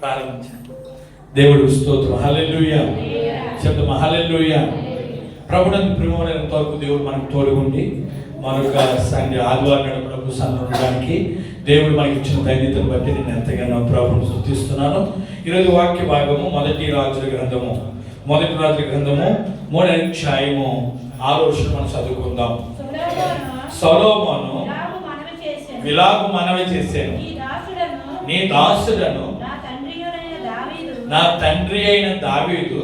ప్రారంభించాను. దేవుడు స్తోత్రం. హల్లెలూయా. శబ్దం హల్లెలూయా. ప్రభునందు ప్రేమైన వరకు దేవుడు మనకు తోడుగుండి మరొక సండే ఆదివారం నాడు ప్రభు సన్నిధిలో ఉండడానికి దేవుడు మనకి ఇచ్చిన ధైర్యతను బట్టి నేను ఎంతగానో ప్రభుని స్థుతిస్తున్నాను ఈరోజు వాక్య భాగము మొదటి రాజుల గ్రంథము. మొదటి రాజుల గ్రంథము మూడో అధ్యాయము ఆరో విషయం మనం చదువుకుందాం. సొలోమోను ఇలాగు మనవి చేసెను. విలాగు మనవి చేశాను. నీ దాసుడను నా తండ్రి అయిన దావీదు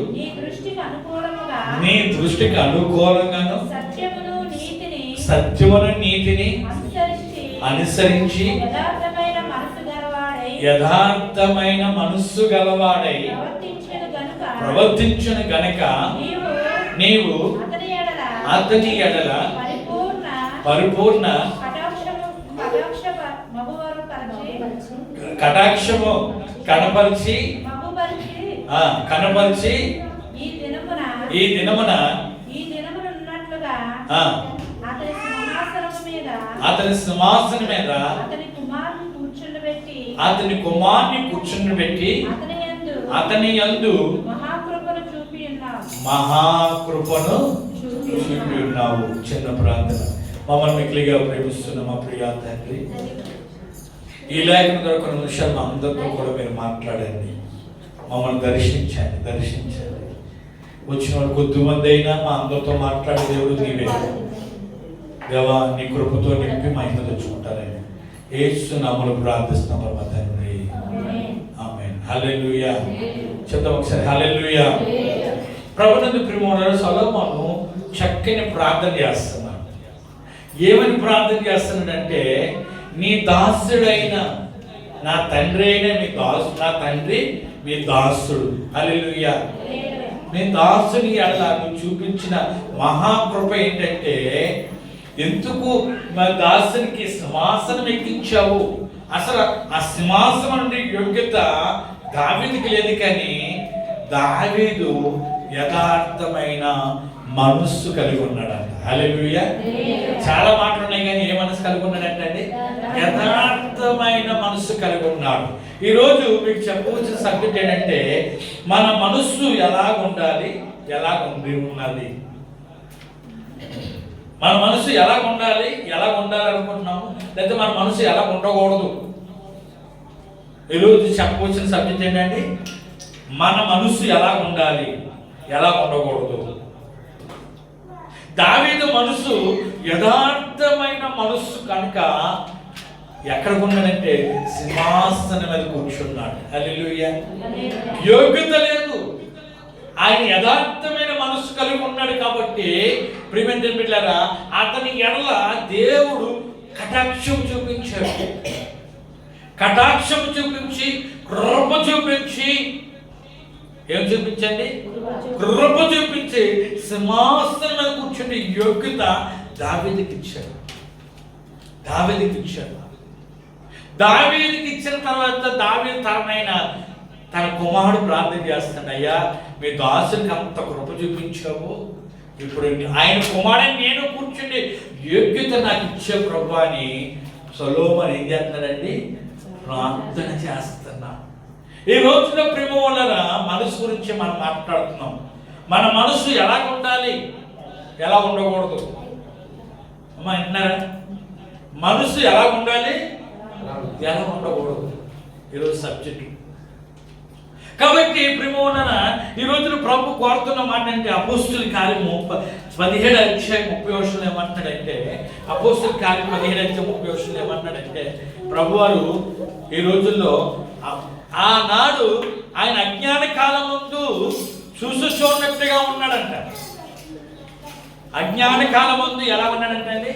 నీ దృష్టికి అనుకూలంగాను సత్యమును నీతిని అనుసరించి యథార్థమైన మనస్సు గలవాడై ప్రవర్తించిన గనుక నీవు అతని ఎడల పరిపూర్ణ కటాక్షము కనపరిచి కనపరిచి ఈ దినమున ఈ దినమున ఈ దినమున ఉన్నట్లుగా ఆ, అతని సింహాసనము మీద అతని సింహాసనం మీద అతని కుమారుని కూర్చుండబెట్టి అతని కుమార్ని కూర్చుని పెట్టి అతని యందు అతని యందు మహాకృపను చూపి ఉన్నావు. మహాకృపను చూపి ఉన్నావు. చిన్న ప్రార్థన. మమ్మల్ని మిక్కిలిగా ప్రేమిస్తున్న మా ప్రియా తండ్రి. ఈ లేఖన కొన్ని నిమిషాలు మా అందరితో కూడా మీరు మాట్లాడండి. మమ్మల్ని దర్శించండి దర్శించండి. వచ్చిన వాళ్ళు కొద్ది మంది అయినా మా అందరితో మాట్లాడే దేవుడు నీవే. దేవా నీ కృపతో నింపి మా ఇంట్లో తెచ్చుకుంటారని. ఏసు నామలు ప్రార్థిస్తున్నాం పరమ తండ్రి. ఆమె హల్లెలూయా. చెప్తాం ఒకసారి హల్లెలూయా. ప్రభునందు ప్రిమోనరు సలోమాను చక్కని ప్రార్థన చేస్తున్నాడు. ఏమని ప్రార్థన చేస్తున్నాడంటే నీ దాసుడైన నా తండ్రి అయిన మీ దాసు నా తండ్రి మీ దాసుడు. హల్లెలూయా. మీ దాసుని నువ్వు చూపించిన మహాకృప ఏంటంటే ఎందుకు మా దాసునికి సింహాసనం ఎక్కించావు? అసలు ఆ సింహాసనం నుండి యోగ్యత దావీదుకి లేదు కానీ దావీదు యథార్థమైన మనస్సు కలిగి ఉన్నాడంట. హల్లెలూయా. చాలా మాటలు ఉన్నాయి కానీ ఏ మనసు కలిగి ఉన్నాడంటే అండి యథార్థమైన మనస్సు కలిగి ఉన్నాడు ఈరోజు మీకు చెప్పవలసిన సబ్జెక్ట్ ఏంటంటే మన మనస్సు ఎలా ఉండాలి ఎలా ఉండి ఉన్నది? మన మనసు ఎలా ఉండాలి ఎలా ఉండాలి అనుకుంటున్నాము లేకపోతే మన మనసు ఎలా ఉండకూడదు? ఈరోజు చెప్పవలసిన సబ్జెక్ట్ ఏంటండి మన మనసు ఎలా ఉండాలి ఎలా ఉండకూడదు? దావీదు మనసు యథార్థమైన మనస్సు కనుక ఎక్కడ ఉన్నాడంటే సింహాసనం మీద కూర్చున్నాడు. హల్లెలూయా. యోగ్యత లేదు. ఆయన యథార్థమైన మనస్సు కలిగి ఉన్నాడు కాబట్టి ప్రిమెంట్ బిడ్డారా అతని ఎడల దేవుడు కటాక్షం చూపించాడు. కటాక్షం చూపించి కృప చూపించి ఏం చూపించండి? కృప చూపించి సింహాసనం మీద కూర్చుంటే యోగ్యత దావీదికి ఇచ్చాడు. దావీదికి ఇచ్చిన తర్వాత దావీది తరమైన తన కుమారుడు ప్రార్థన చేస్తాడు అయ్యా మీ దాసునికి అంత కృప చూపించావు. ఇప్పుడు ఆయన కుమారుడు నేను కూర్చుండి యోగ్యత నాకు ఇచ్చే ప్రభు అని సలోమన్ ఏం చేస్తున్నాడండి? ప్రార్థన చేస్తున్నా ఈ రోజున ప్రేమ వలన మనసు గురించి మనం మాట్లాడుతున్నాం. మన మనసు ఎలా ఉండాలి? ఎలా ఉండకూడదు? అమ్మా విన్నారా? మనసు ఎలా ఉండాలి? ఎలా ఉండకూడదు ఈరోజు సబ్జెక్టు. కాబట్టి ప్రిమోనన ఈ రోజున ప్రభు కోరుతున్న మాట అంటే అపోస్తుల కార్యము పదిహేడు అధ్యాయం ముప్పై వర్షాలు ఏమంటున్నాడంటే అపోస్తుల కార్యం పదిహేడు అధ్యాయం ముప్పై వర్షాలు ఏమంటున్నాడంటే ప్రభు వారు ఈ రోజుల్లో ఆనాడు ఆయన అజ్ఞాన కాలం ముందు చూసు చూడనట్టుగా ఉన్నాడంట. అజ్ఞాన కాలం ముందు ఎలా ఉన్నాడంటే అండి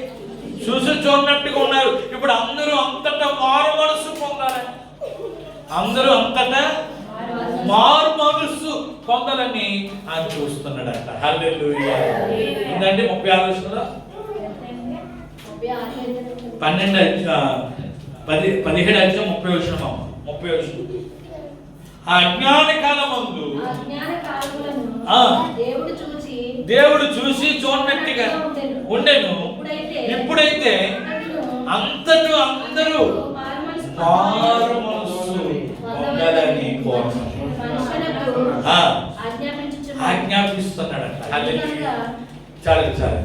చూసి చూడనట్టుగా ఉన్నారు. ఇప్పుడు అందరూ అంతటా మారు మనసు పొందాలని అందరూ అంతటా మారు మనస్సు పొందాలని ఆయన చూస్తున్నాడంట. హల్లెలూయా. ఉందండి ముప్పై ఆరు వచ్చిందా పన్నెండు పది పదిహేడు అధ్యాయం ముప్పై వచ్చిన ముప్పై వచ్చిన ఆ అజ్ఞాన కాలం ముందు దేవుడు చూసి చూడనట్టుగా ఉండెను. ఇప్పుడైతే ఇప్పుడైతే అందరూ మారు మనసు మనస్సు ఉండాలని ఆజ్ఞాపిస్తున్నాడు ఆ. చాలు చాలు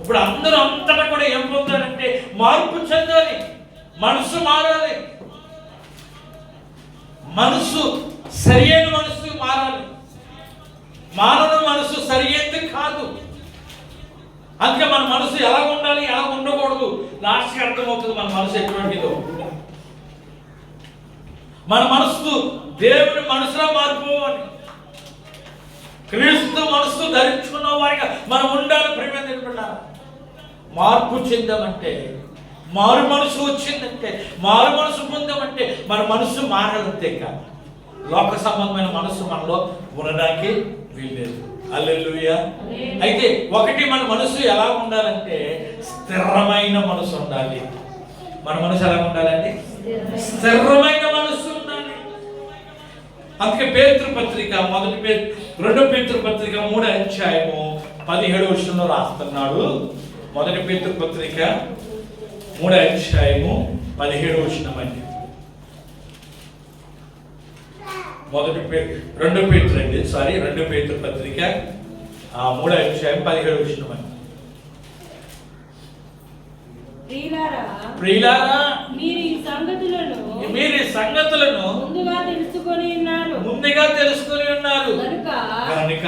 ఇప్పుడు అందరూ అంతటా కూడా ఏం పొందాలంటే మార్పు చెందాలి మనసు మారాలి. మనసు సరియైన మనసు మారాలి. మానవ మనసు సరియైనది కాదు? అందుకే మన మనసు ఎలా ఉండాలి ఎలా ఉండకూడదు? లాస్ట్కి అర్థమవుతుంది మన మనసు ఎటువంటిదో. మన మనసు దేవుని మనసులో మారిపోవాలి క్రీస్తు మనసు ధరించుకున్న వారిగా మనం ఉండాలి ప్రేమ మార్పు చెందామంటే మారు మనసు వచ్చిందంటే మారు మనసు పొందామంటే మన మనసు మారాలంతే కాదు. లోక సంబంధమైన మనసు మనలో ఉండడానికి వీల్లేదు. అల్లెలుయ అయితే ఒకటి మన మనసు ఎలా ఉండాలంటే స్థిరమైన మనసు ఉండాలి. మన మనసు ఎలా ఉండాలండి? స్థిరమైన మనసు ఉండాలి. అందుకే పేతృపత్రిక మొదటి పే రెండో పేతృపత్రిక మూడో అధ్యాయము పదిహేడు వర్షంలో రాస్తున్నాడు. మొదటి పేతృపత్రిక మూడో అధ్యాయము పదిహేడు వర్షం అండి మొదటి పే రెండో పేతృ అండి సారీ రెండో పేతృ పత్రిక. ఆ మూడో అధ్యాయం పదిహేడు అండి ప్రియులారా మీరు ఈ సంగతులను మీరు ఈ సంగతులను ముందుగా తెలుసుకొని ఉన్నారు. ముందుగా తెలుసుకొని ఉన్నారు. కనుక కనుక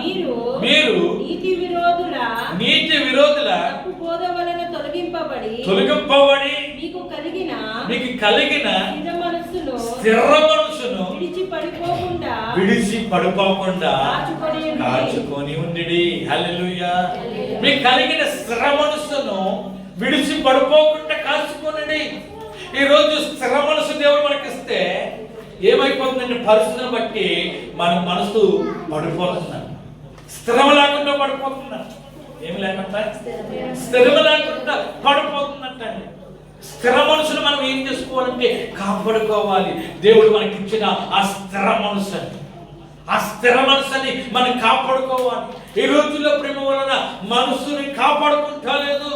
మీరు మీరు నీతి విరోధుల నీతి విరోధుల తప్పు బోధ వలన తొలగింపబడి తొలగింపబడి మీకు కలిగిన మీకు కలిగిన స్థిర మనస్సును స్థిర విడిచి పడిపోకుండా కాచుకొని ఉండి. హల్లెలూయా. మీకు కలిగిన స్థిర మనసును విడిచి పడిపోకుండా కాచుకోనండి. ఈ రోజు స్థిర మనసు దేవుడు మనకిస్తే ఏమైపోతుందంటే పరిస్థితిని బట్టి మన మనసు పడిపోతుందండి. స్థిరం లేకుండా పడిపోతుందండి. ఏమి లేకుండా? స్థిరం లేకుండా పడిపోతుందంటండి. స్థిర మనసును మనం ఏం చేసుకోవాలంటే కాపాడుకోవాలి. దేవుడు మనకి ఇచ్చిన ఆ స్థిర మనసు అండి ఆ స్థిర మనసుని మనం కాపాడుకోవాలి. ఈ రోజుల్లో ప్రేమ వలన మనసుని కాపాడుకుంటా లేదు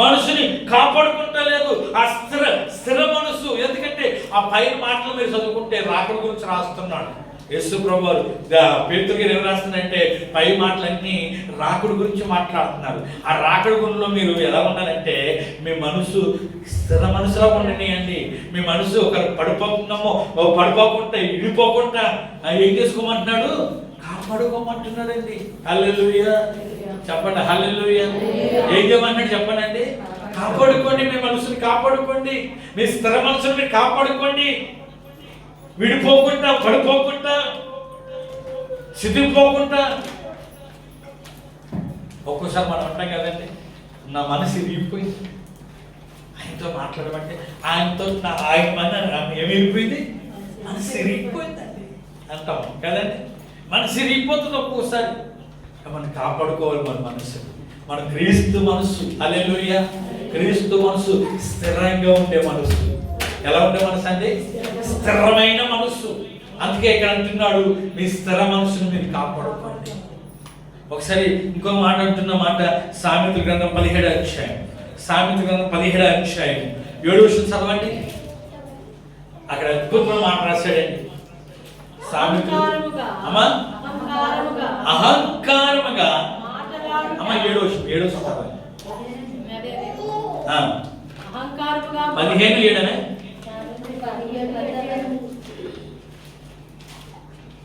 మనసుని కాపాడుకుంటా లేదు ఆ స్థిర స్థిర మనసు. ఎందుకంటే ఆ పైన మాటలు మీరు చదువుకుంటే రాకుల గురించి రాస్తున్నాడు. యేసు ప్రభువారు పేతుకి ఏం రాస్తుందంటే పై మాటలన్నీ రాకుడు గురించి మాట్లాడుతున్నారు. ఆ రాకడ గుణంలో మీరు ఎలా ఉండాలంటే మీ మనసు స్థిర మనసులో ఉండనియండి. మీ మనసు ఒక పడిపోతున్నామో ఓ పడిపోకుండా ఇడిపోకుండా ఏం చేసుకోమంటున్నాడు? కాపాడుకోమంటున్నాడండి. హల్లెలూయా. చెప్పండి హల్లెలూయా. ఏం చేయమంటున్నాడు చెప్పండి కాపాడుకోండి మీ మనసుని కాపాడుకోండి. మీ స్థిర మనసుని కాపాడుకోండి. విడిపోకుండా పడిపోకుండా సిద్ధిపోకుండా. ఒక్కోసారి మనం అంటాం కదండి నా మనసు ఇరిగిపోయింది ఆయనతో మాట్లాడమంటే ఆయనతో నా ఆయన మన ఏమి మనసు ఇరిగిపోయిందండి అంటాం కదండి మనసు ఇరిగిపోతుంది ఒక్కోసారి. మనం కాపాడుకోవాలి మన మనసు. మన క్రీస్తు మనసు అలెలుయ క్రీస్తు మనసు స్థిరంగా ఉండే మనసు. ఎలా ఉండే మనసు అండి? స్థిరమైన మనసు అందుకే ఇక్కడ అంటున్నాడు మీ స్థిర మనసును మీరు కాపాడుకోండి. ఒకసారి ఇంకో మాట అంటున్న మాట సామెత గ్రంథం పదిహేడు అధ్యాయం. సామెత గ్రంథం పదిహేడు అధ్యాయం. ఏడు విషయం చదవండి. అక్కడ అద్భుతమైన మాట రాశాడండి అహంకారముగా అమ్మా? అహంకారముగా ఏడో ఏడో అహంకారముగా పదిహేను ఏడనే?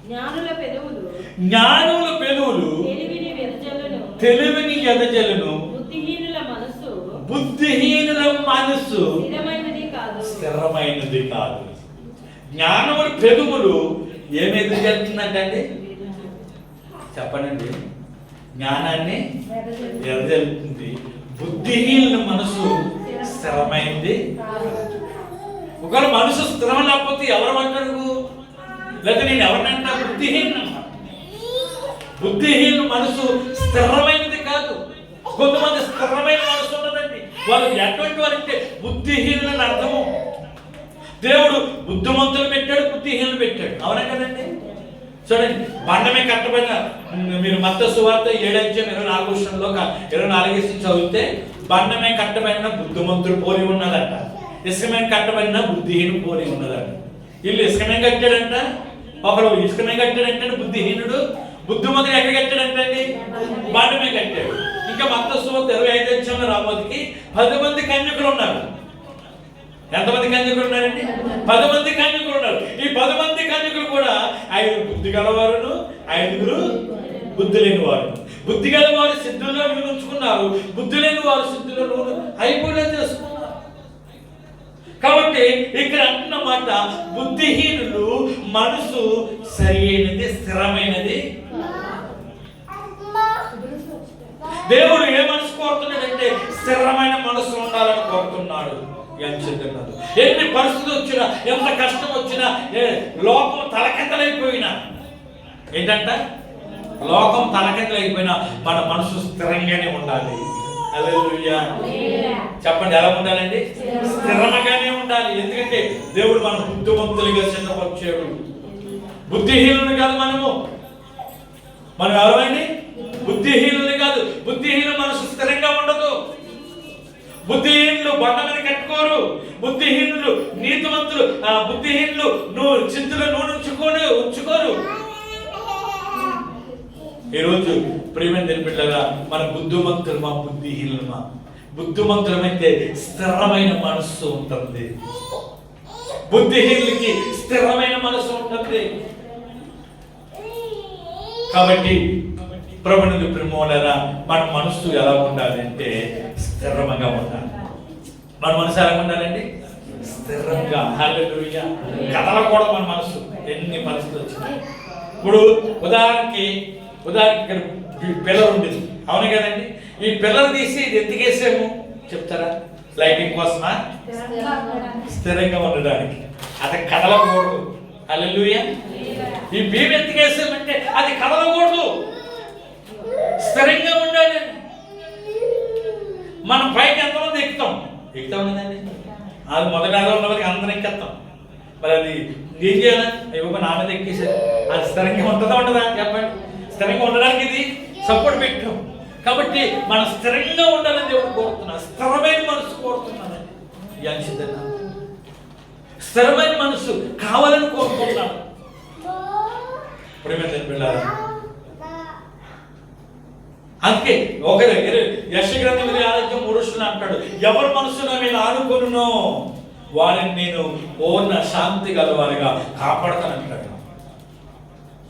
జ్ఞానుల పెదవులు. జ్ఞానుల పెదవులు. తెలివిని ఎదజలను బుద్ధిహీనుల మనసు బుద్ధిహీనుల మనసు స్థిరమైనది కాదు. స్థిరమైనది కాదు. జ్ఞానముల పెదవులు ఏమి ఎదురుజెళ్తుందంటే చెప్పనండి జ్ఞానాన్ని ఎదజల్లుతుంది బుద్ధిహీనుల మనసు స్థిరమైంది. ఒకవేళ మనసు స్థిరం లేకపోతే ఎవరు అంటారు లేకపోతే నేను ఎవరినంటా బుద్ధిహీన బుద్ధిహీన మనసు స్థిరమైనది కాదు. కొంతమంది స్థిరమైన మనసు ఉన్నదండి. వాళ్ళు ఎటువంటి అంటే బుద్ధిహీనులని అర్థము. దేవుడు బుద్ధిమంతులు పెట్టాడు బుద్ధిహీనులు పెట్టాడు. అవునా కదండి? చూడండి బండమే కట్టబడిన మీరు మత సువార్త ఏడైతే ఇరవై నాలుగు విషయంలో ఇరవై నాలుగు చదివితే బండమే కట్టబడిన బుద్ధిమంతుడు పోలి ఉన్నదంట. ఇసుకమైన కట్టబడిన బుద్ధిహీను పోలి ఉన్నదంట వీళ్ళు ఇసుకమే కట్టాడంట? ఒకడు ఇసుకమే కట్టాడంటే బుద్ధిహీనుడు బుద్ధిమంతుడు ఎక్కడ కట్టాడంటండి? బాటమే కట్టాడు. ఇంకా మొత్తం సువత ఇరవై ఐదు వచ్చంలో రామోదికి పది మంది కన్యకులు ఉన్నారు. ఎంతమంది కన్యకులు ఉన్నారండి? పది మంది కన్యకులు ఉన్నారు. ఈ పది మంది కన్యకులు కూడా ఐదు బుద్ధి గలవారును ఐదుగురు బుద్ధి లేని వారు బుద్ధి గల వారు సిద్ధుల్లో నూనె ఉంచుకున్నారు బుద్ధి లేని వారు సిద్ధుల్లో నూనె అయిపోయిన కాబట్టి ఇక్కడ అంటున్న మాట బుద్ధిహీనులు మనసు సరైనది స్థిరమైనది. దేవుడు ఏ మనసు కోరుతున్నాడంటే స్థిరమైన మనసు ఉండాలని కోరుతున్నాడు. ఏం ఎన్ని పరిస్థితులు వచ్చినా ఎంత కష్టం వచ్చినా ఏ లోకం తలకెత్తలైపోయినా ఏంటంట? లోకం తలకెత్తలైపోయినా మన మనసు స్థిరంగానే ఉండాలి. చెప్పండి ఎలా ఉండాలండి? స్థిరంగానే ఉండాలి. ఎందుకంటే దేవుడు మన బుద్ధిమంతులుగా సిద్ధపరిచాడు బుద్ధిహీనులు కాదు మనము. మనం ఎవరండి బుద్ధిహీనులు కాదు. బుద్ధిహీన మనసు స్థిరంగా ఉండదు. బుద్ధిహీనులు బండ మీద కట్టుకోరు. బుద్ధిహీనులు నీతివంతులు ఆ బుద్ధిహీనులు నువ్వు చింతలో నూనె ఉంచుకోను ఉంచుకోరు. ఈరోజు ప్రేమ బిడ్డగా మన బుద్ధిమంతులమా బుద్ధిహీనమా బుద్ధిమంతులమైతే స్థిరమైన మనస్సు ఉంటుంది. బుద్ధిహీనులకి స్థిరమైన మనసు ఉంటుంది. కాబట్టి ప్రభుని ప్రేమలరా మన మనసు ఎలా ఉండాలి అంటే స్థిరంగా ఉండాలి. మన మనసు ఎలా ఉండాలండి? స్థిరంగా. హల్లెలూయా కూడా మన మనసు ఎన్ని పరిస్థితులు వచ్చినాయి ఇప్పుడు ఉదాహరణకి ఉదాహరణకి ఇక్కడ పిల్లర్ ఉండేది అవును కదండి? ఈ పిల్లర్ తీసి ఇది ఎత్తికేసాము చెప్తారా? లైటింగ్ కోసమా? స్థిరంగా ఉండడానికి. అది కదలకూడదు. హల్లెలూయా ఈ బీమ్ ఎత్తికేసామంటే అది కదలకూడదు. స్థిరంగా ఉండాలి. మనం పైకి ఎంతమంది ఎక్కుతాం. ఎక్కుతాం కదండి? అది మొదటి ఆధారం ఉన్న వాళ్ళకి అందరం ఎక్కేస్తాం. మరి అది ఏం చేయాలి? ఇవ్వ నా మీద ఎక్కేసారు అది స్థిరంగా ఉంటుందా ఉంటుందా చెప్పండి. స్థిరంగా ఉండడానికి ఇది సపోర్ట్ పెట్టాం కాబట్టి మనం స్థిరంగా ఉండాలని దేవుడు కోరుతున్నా స్థిరమైన మనసు కోరుతున్నాను స్థిరమైన మనసు కావాలని కోరుకుంటున్నాను ప్రేమ పిల్లలు అందుకే ఒక దగ్గర గ్రంథం ఆరోగ్యం పురుషులు అంటాడు. ఎవరి మనసులో నేను ఆనుకును వారిని నేను పూర్ణ శాంతి గలవారిగా కాపాడతానంటాడు.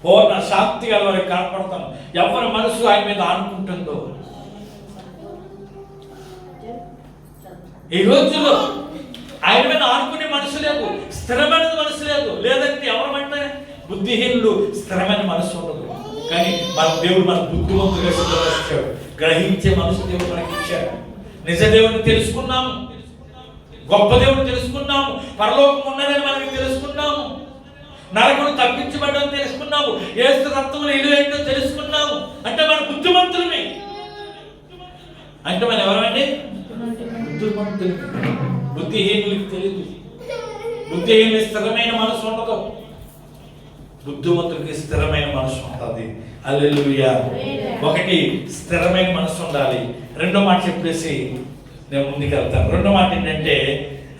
పూర్ణ శాంతి గలవారికి కనపడతాను ఎవరి మనసు ఆయన మీద ఆనుకుంటుందో. ఈ రోజుల్లో ఆయన మీద ఆనుకునే మనసు లేదు స్థిరమైన మనసు లేదు. లేదంటే ఎవరమంటే బుద్ధిహీనులు స్థిరమైన మనసు ఉండదు. కానీ మన దేవుడు మన బుద్ధివంతులుగా సిద్ధపరిచాడు గ్రహించే మనసు దేవుడు మనకి ఇచ్చాడు. నిజ దేవుడిని తెలుసుకున్నాము. గొప్ప దేవుడు తెలుసుకున్నాము. పరలోకం ఉన్నదని మనకి తెలుసుకున్నాము. నరకుడు తప్పించబడ్డం తెలుసుకున్నాము ఏసు రక్తంలో ఇల్లు ఏంటో తెలుసుకున్నాము అంటే మన బుద్ధిమంతులమే. అంటే మన ఎవరమండి? బుద్ధిమంతులు బుద్ధిహీనులకు తెలియదు బుద్ధిహీనులు స్థిరమైన మనసు ఉండదు. బుద్ధిమంతుడికి స్థిరమైన మనసు ఉంటుంది అల్లెలుయ ఒకటి స్థిరమైన మనసు ఉండాలి. రెండో మాట చెప్పేసి నేను ముందుకు వెళ్తాను రెండో మాట ఏంటంటే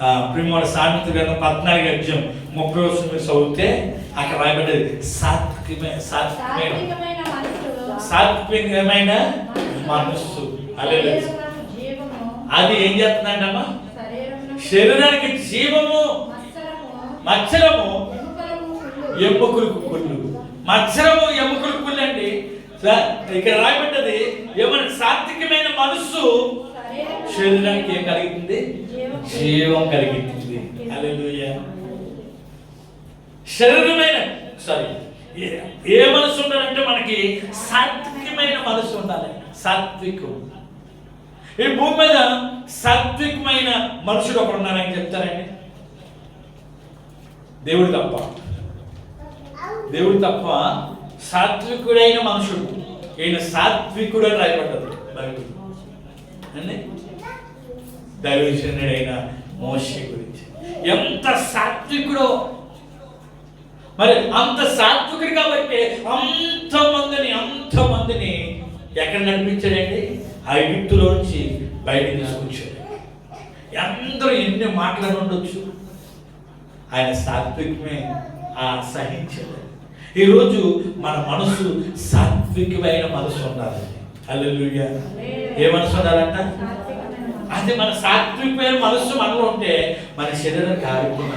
ప్రిమోడ సామెత గ్రంథం పద్నాలుగు అధ్యయం ముప్పై వర్షం మీరు చదివితే అక్కడ రాయబడ్డది సాత్వికమైన. సాత్వికమైన సాత్వికమైన మనస్సు. అలే అది ఏం చేస్తుందంటమ్మా? శరీరానికి జీవము. మత్సరము. ఎముకలకు కుళ్ళు. మచ్చరము ఎముకలకు కుళ్ళు అండి. ఇక్కడ రాయబడ్డది ఏమైనా సాత్వికమైన మనస్సు శరీరానికి ఏం కలిగింది? జీవం హల్లెలూయా శరీరమైన సారీ ఏ- ఏ మనసు ఉండాలంటే మనకి సాత్వికమైన మనసు ఉండాలి. సాత్వికం. ఈ భూమి మీద సాత్వికమైన మనుషుడు ఒకడు ఉన్నారని చెప్తారండి. దేవుడు తప్ప. దేవుడు తప్ప సాత్వికుడైన మనుషుడు. ఈయన సాత్వికుడు అని రాయబడ్డది బైబిల్. అండి? దైవజనుడైన మోషే గురించి. ఎంత సాత్వికుడో. మరి అంత సాత్వికుడు కాబట్టి అంత మందిని అంత మందిని ఎక్కడ నడిపించాడండి? ఆ ఐగుప్తులోంచి బయట తీసుకొచ్చాడు. అందరూ ఎన్ని మాటలు ఉండొచ్చు. ఆయన సాత్వికమే ఆ సహించలేదు ఈరోజు మన మనసు సాత్వికమైన మనసు ఉండాలి హల్లెలూయా. ఏ మనసు ఉండాలంట? అది మన సాత్వికమైన మనసు మనలో ఉంటే మన శరీరం కారిపోతుంది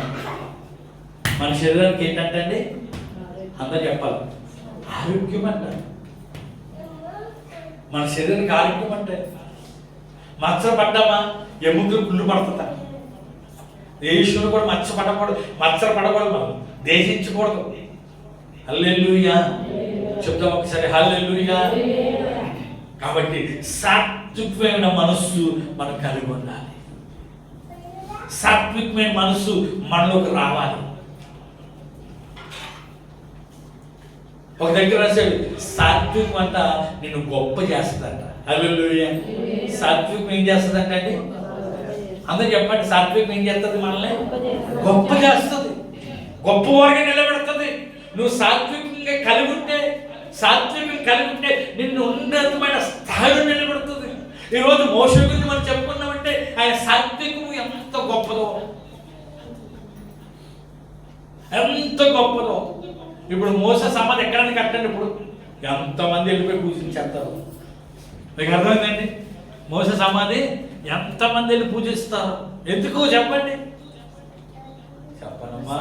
మన శరీరానికి ఏంటంటే అండి? అందరు చెప్పాలి. ఆరోగ్యం అంట మన శరీరానికి ఆరోగ్యం అంటే మచ్చ పడ్డామా? ఎముకలు గుళ్ళు పడుతుందా దేశంలో కూడా మచ్చ పడకూడదు. మచ్చలు పడకూడదు మనం. దేశించకూడదు. హల్లెలూయా. చెప్తాం ఒకసారి. హల్లెలూయా. కాబట్టి సాత్వికమైన మనస్సు మనం కలిగి ఉండాలి. సాత్వికమైన మనస్సు మనలోకి రావాలి. ఒక దగ్గర రాశాడు సాత్వికం అంట నిన్ను గొప్ప చేస్తుందంట. హల్లెలూయా. సాత్వికం ఏం చేస్తుందంట అండి? అందరు చెప్పండి సాత్వికం ఏం చేస్తుంది మనల్ని? గొప్ప చేస్తుంది. గొప్పవాడిగా నిలబెడుతుంది. నువ్వు సాత్వికంగా కలిగి ఉంటే సాత్వికం కలిగి ఉంటే నిన్ను ఉన్నతమైన స్థాయిలో నిలబెడుతుంది. ఈరోజు మోస గురించి మనం చెప్పుకున్నామంటే ఆయన సాత్వికము ఎంత గొప్పదో. ఎంత గొప్పదో. ఇప్పుడు మోస సమాధి ఎక్కడైనా కట్టండి ఇప్పుడు. ఎంతమంది వెళ్ళిపోయి పూజించేస్తారు? మీకు అర్థమైందండి? మోస సమాధి ఎంతమంది వెళ్ళి పూజిస్తారు? ఎందుకు చెప్పండి? చెప్పనమ్మా.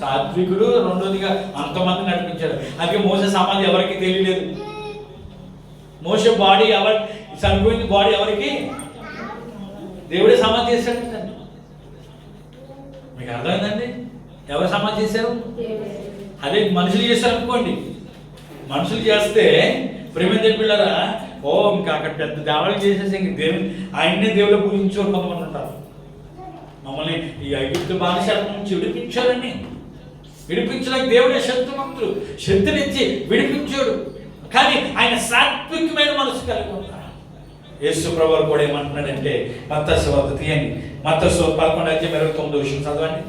సాత్వికుడు రెండోదిగా అంతమంది నడిపించాడు అందుకే మోస సమాధి ఎవరికి తెలియలేదు. మోస బాడీ ఎవరి చనిపోయింది బాడీ ఎవరికి? దేవుడే సమాధి చేశాడు. మీకు అర్థమైందండి? ఎవరు సమాధి చేశారు? అదే మనుషులు చేశారు అనుకోండి. మనుషులు చేస్తే ప్రేమ పిల్లరా? ఓ ఇంకా అక్కడ పెద్ద దేవాలయం చేసేసి ఇంక దేవుని ఆయన్నే దేవుడు పూజించేవారు కొంతమంది ఉంటారు. మమ్మల్ని ఈ ఐగుప్తు బానిసల నుంచి విడిపించాలని విడిపించడానికి దేవుడే శక్తిమంతుడు. శక్తినిచ్చి విడిపించాడు. కానీ ఆయన సాత్వికమైన మనసు కలిగి ఉన్నాడు యేసు ప్రభు కూడా ఏమంటున్నాడంటే మత్తస్సు వద్ద తీయండి. మత్తస్సు పదకొండు అధ్యాయం ఇరవై తొమ్మిది విషయం చదవండి.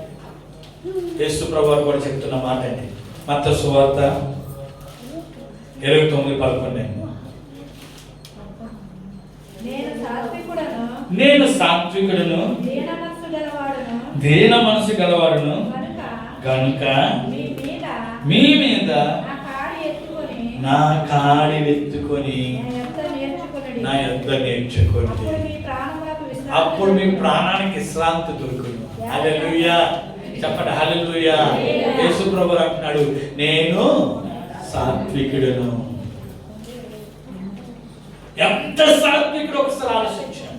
యేసు ప్రభు కూడా చెప్తున్న మాట అండి. మత్తస్సు వార్త ఇరవై తొమ్మిది పదకొండు అండి. నేను సాత్వికుడను. దీన మనసు గలవాడను. కనుక గనుక మీ మీద నా కాడి వెత్తుకొని నా యొద్ద నేర్చుకోండి అప్పుడు మీ ప్రాణానికి విశ్రాంతి దొరుకును హల్లెలూయా. చెప్పండి హల్లెలూయా. యేసు ప్రభు అంటున్నాడు నేను సాత్వికుడును. ఎంత సాత్వికుడు ఒకసారి ఆలోచించాను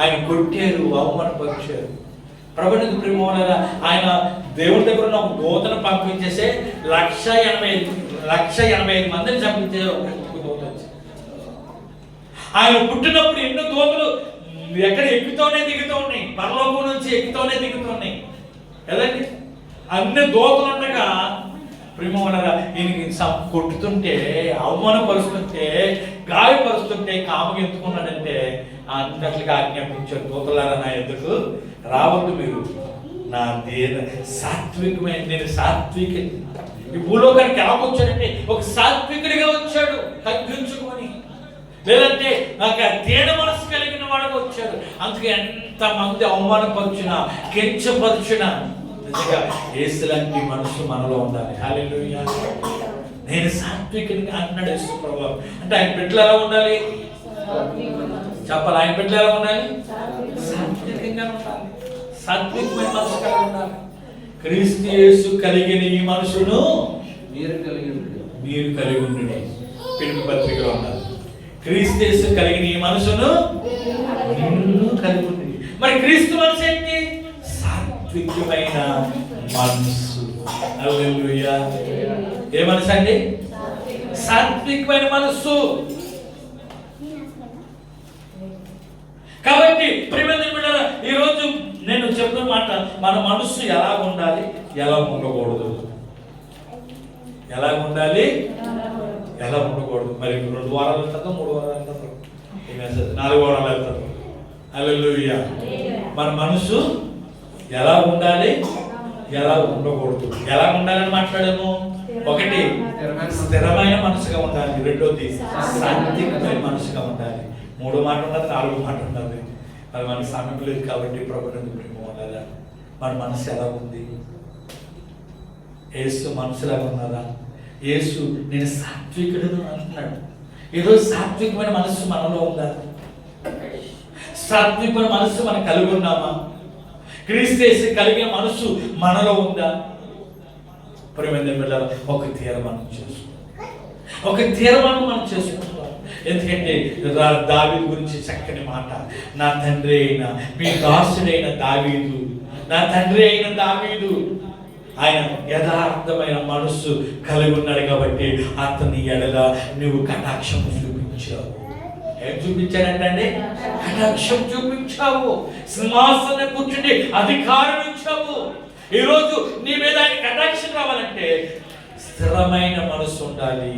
ఆయన కొట్టారు అవమానపరిచారు ప్రభునికి ప్రేమోనగా ఆయన దేవుడి దగ్గర ఉన్న ఒక దూతను పంపించేసే లక్ష ఎనభై లక్ష ఎనభై ఐదు మందిని చంపించే ఒక దూత వచ్చింది. ఆయన పుట్టినప్పుడు ఎన్నో దూతలు ఎక్కడ ఎక్కుతూనే దిగుతూ ఉన్నాయి పరలోకం నుంచి ఎక్కుతూనే దిగుతూ ఉన్నాయి కదండి? అన్ని దూతలు ఉండగా ప్రేమగా ఈయన కొట్టుతుంటే అవమానపరుస్తుంటే గాయపరుస్తుంటే కామకి ఎత్తుకున్నాడంటే అన్నట్లుగా ఆజ్ఞాపించారు దూతలారా నా ఎందుకు రావద్దు మీరు. నా దేన సాత్వికమైన నేను సాత్విక ఈ భూలోకానికి ఎలా వచ్చాడంటే ఒక సాత్వికుడిగా వచ్చాడు. తగ్గించుకొని. లేదంటే నాకు దేన మనసు కలిగిన వాడుగా వచ్చాడు. అందుకే ఎంత మంది అవమానపరిచిన కించపరిచిన నిజంగా ఏసులాంటి మనసు మనలో ఉండాలి. హల్లెలూయా. నేను సాత్వికుడిగా అంటున్నాడు యేసు ప్రభు. అంటే ఆయన బిడ్డలు ఎలా ఉండాలి? చెప్పాలి. ఆయన బిడ్డలు ఎలా ఉండాలి? సాత్వికంగా ఉండాలి. సాత్వికమైన మనసు కలిగి ఉండాలి. క్రీస్తు యేసు కలిగిన ఈ మనసును మీరు కలిగి ఉండండి. మీరు కలిగి ఉండండి. పిలుపు పత్రికలో ఉన్నారు క్రీస్తు కలిగిన ఈ మనసును మీరు కలిగి ఉంది మరి క్రీస్తు మనసు ఏంటి? సాత్వికమైన మనసు. ఏ మనసు అండి? సాత్వికమైన మనస్సు కాబట్టి ప్రియమైన ఈ రోజు నేను చెప్పిన మాట మన మనస్సు ఎలా ఉండాలి? ఎలా ఉండకూడదు? ఎలా ఉండాలి? ఎలా ఉండకూడదు? మరి రెండు వారాలు వెళ్తారు మూడు వారాలు వెళ్తారు ఈ మెసేజ్ నాలుగు వారాలు వెళ్తారు హల్లెలూయా మన మనసు ఎలా ఉండాలి? ఎలా ఉండకూడదు? ఎలా ఉండాలని మాట్లాడాము? ఒకటి స్థిరమైన మనసుగా ఉండాలి. రెండోది సాత్వికమైన మనసుగా ఉండాలి. మూడో మాట ఉండాలి నాలుగో మాట ఉండాలి అది మన సమయం లేదు కాబట్టి ప్రభుత్వం ప్రేమ వల్ల మన మనసు ఎలా ఉంది? ఏసు మనసులాగా ఉన్నదా యేసు నేను సాత్వికుడు అంటున్నాడు. ఈరోజు సాత్వికమైన మనస్సు మనలో ఉందా? సాత్వికమైన మనస్సు మనం కలిగి ఉన్నామా? క్రీస్తేసి కలిగిన మనస్సు మనలో ఉందా? ప్రేమైన బిడ్డలారా, ఒక తీర్మానం చేసుకుంటాం ఒక తీర్మానం మనం చేసుకుంటాం ఎందుకంటే రా- దావీదు గురించి చక్కని మాట. నా తండ్రి అయిన మీ దాసుడైన దావీదు. నా తండ్రి అయిన దావీదు. ఆయన యథార్థమైన మనస్సు కలిగి ఉన్నాడు కాబట్టి అతని ఎడల నువ్వు కటాక్షం చూపించావు. ఏం చూపించాడంటే కటాక్షం చూపించావు. సింహాసనం కూర్చుండి అధికారం ఇచ్చావు. ఈరోజు నీ మీద ఆయన కటాక్షం రావాలంటే స్థిరమైన మనస్సు ఉండాలి.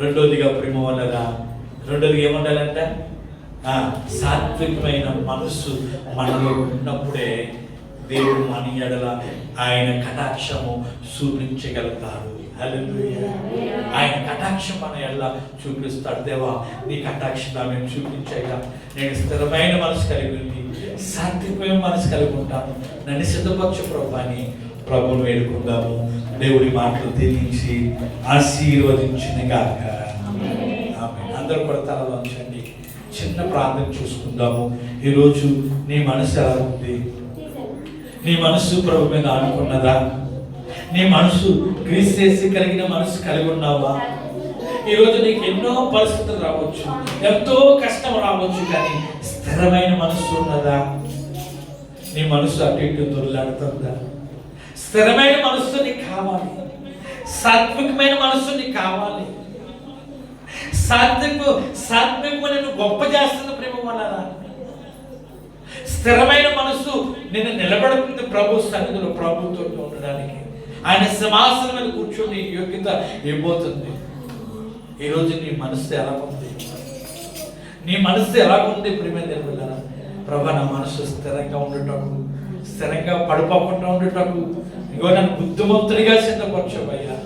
రెండోదిగా ప్రేమ వల్లగా రెండోది ఏముండాలంట సాత్వికమైన మనస్సు మనలో ఉన్నప్పుడే దేవుడు మన ఎడల ఆయన కటాక్షము చూపించగలుగుతాడు ఆయన కటాక్షం మన ఎడల చూపిస్తాడు. దేవా నీ కటాక్షం మేము చూపించగా నేను స్థిరమైన మనసు కలిగి ఉంది సాత్వికమైన మనసు కలిగి ఉంటాను. నన్ను సిద్ధపరచు ప్రభు అని ప్రభుని వేడుకుందాము. దేవుడి మాటలు తెలియచి ఆశీర్వదించిన గాక. అందరూ కూడా తలలో ఉంచండి చిన్న ప్రార్థన చూసుకుందాము. ఈరోజు నీ మనసు ఎలా ఉంది? నీ మనసు ప్రభు మీద ఆనుకున్నదా? నీ మనసు క్రీస్తేసి కలిగిన మనసు కలిగి ఉన్నావా? ఈరోజు నీకు ఎన్నో పరిస్థితులు రావచ్చు ఎంతో కష్టం రావచ్చు కానీ స్థిరమైన మనసు ఉన్నదా? నీ మనసు అటు ఇటు దొరలాడుతుందా? స్థిరమైన మనసు నీకు కావాలి. సాత్వికమైన మనసు నీకు కావాలి. సాత్విక సాత్వికమైన నువ్వు గొప్ప చేస్తున్న ప్రేమ వలన స్థిరమైన మనసు నిన్ను నిలబడుతుంది ప్రభు సన్నిధిలో ప్రభుతో ఉండడానికి. ఆయన సింహాసనం మీద కూర్చొని యోగ్యత ఇవ్వబోతుంది ఈరోజు నీ మనసు ఎలా ఉంది నీ మనసు ఎలా ఉంది ప్రేమ దేవుళ్ళ ప్రభా నా మనసు స్థిరంగా ఉండటకు స్థిరంగా పడిపోకుండా ఉండటకు ఇగో నన్ను బుద్ధిమంతుడిగా సిద్ధపరచవయ్యా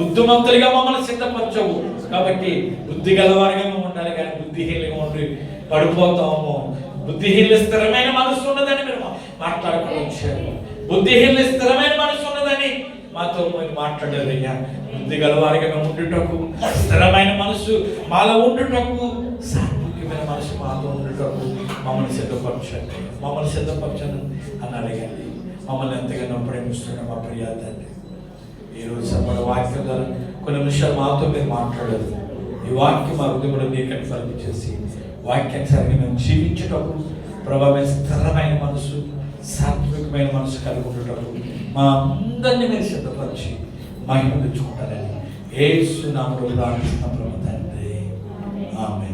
బుద్ధిమంతుడిగా మమ్మల్ని సిద్ధపరచవు. కాబట్టి బుద్ధి గలవారిగా మేము ఉండాలి కానీ బుద్ధిహీనంగా ఉండి పడిపోతాము. బుద్ధిహీనులు స్థిరమైన మనసు ఉన్నదని మీరు మాట్లాడుకుని వచ్చారు బుద్ధిహీనులు స్థిరమైన మనసు ఉన్నదని మాతో మీరు మాట్లాడారు అయ్యా. బుద్ధి గలవారిగా మేము ఉండుటకు స్థిరమైన మనసు మాలో ఉండుటకు సాత్వికమైన మనసు మాతో ఉండుటకు మమ్మల్ని సిద్ధపరచండి. మమ్మల్ని సిద్ధపరచను అని అడగండి. మమ్మల్ని ఎంతగానో ప్రేమిస్తున్న మా ప్రియాతండి ఈరోజు మన వాక్యం ద్వారా కొన్ని నిమిషాలు మాతో మీరు మాట్లాడదు ఈ వాక్యం మా హృదయంలో నీకని ఫలింపు వాక్యాన్ని మేము జీవించుటకు ప్రభావ స్థిరమైన మనసు సాత్వికమైన మనసు కలిగి కలుగుంటుటకు మా అందరినీ మీరు సిద్ధపరిచి మహిమ తెచ్చుకుంటారని ఏ సునామలు ప్రార్థిస్తున్నాం ప్రభుత్వం ఆమె